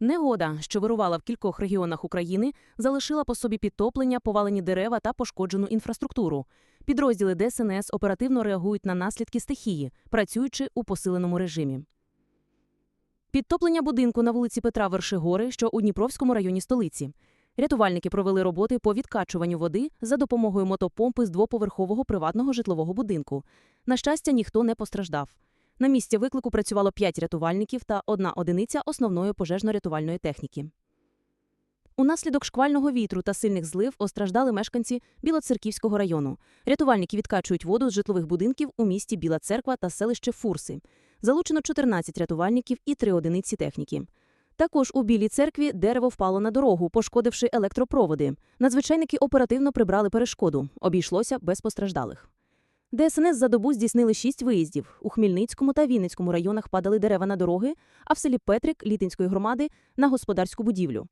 Негода, що вирувала в кількох регіонах України, залишила по собі підтоплення, повалені дерева та пошкоджену інфраструктуру. Підрозділи ДСНС оперативно реагують на наслідки стихії, працюючи у посиленому режимі. Підтоплення будинку на вулиці Петра Вершигори, що у Дніпровському районі столиці. Рятувальники провели роботи по відкачуванню води за допомогою мотопомпи з двоповерхового приватного житлового будинку. На щастя, ніхто не постраждав. На місці виклику працювало 5 рятувальників та одна одиниця основної пожежно-рятувальної техніки. Унаслідок шквального вітру та сильних злив остраждали мешканці Білоцерківського району. Рятувальники відкачують воду з житлових будинків у місті Біла Церква та селище Фурси. Залучено 14 рятувальників і 3 одиниці техніки. Також у Білій церкві дерево впало на дорогу, пошкодивши електропроводи. Надзвичайники оперативно прибрали перешкоду. Обійшлося без постраждалих. ДСНС за добу здійснили шість виїздів. У Хмільницькому та Вінницькому районах падали дерева на дороги, а в селі Петрик Літинської громади на господарську будівлю.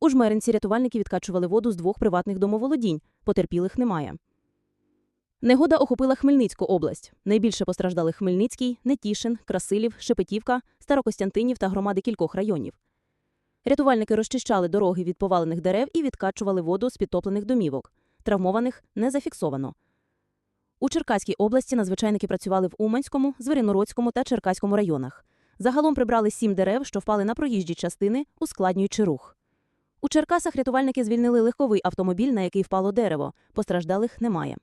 У Жмеринці рятувальники відкачували воду з двох приватних домоволодінь. Потерпілих немає. Негода охопила Хмельницьку область. Найбільше постраждали Хмельницький, Нетішин, Красилів, Шепетівка, Старокостянтинів та громади кількох районів. Рятувальники розчищали дороги від повалених дерев і відкачували воду з підтоплених домівок. Травмованих не зафіксовано. У Черкаській області надзвичайники працювали в Уманському, Звіринородському та Черкаському районах. Загалом прибрали сім дерев, що впали на проїжджі частини, ускладнюючи рух. У Черкасах рятувальники звільнили легковий автомобіль, на який впало дерево. Постраждалих немає.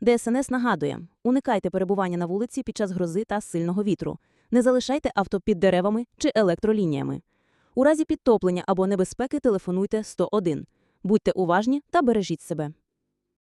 ДСНС нагадує: уникайте перебування на вулиці під час грози та сильного вітру. Не залишайте авто під деревами чи електролініями. У разі підтоплення або небезпеки телефонуйте 101. Будьте уважні та бережіть себе.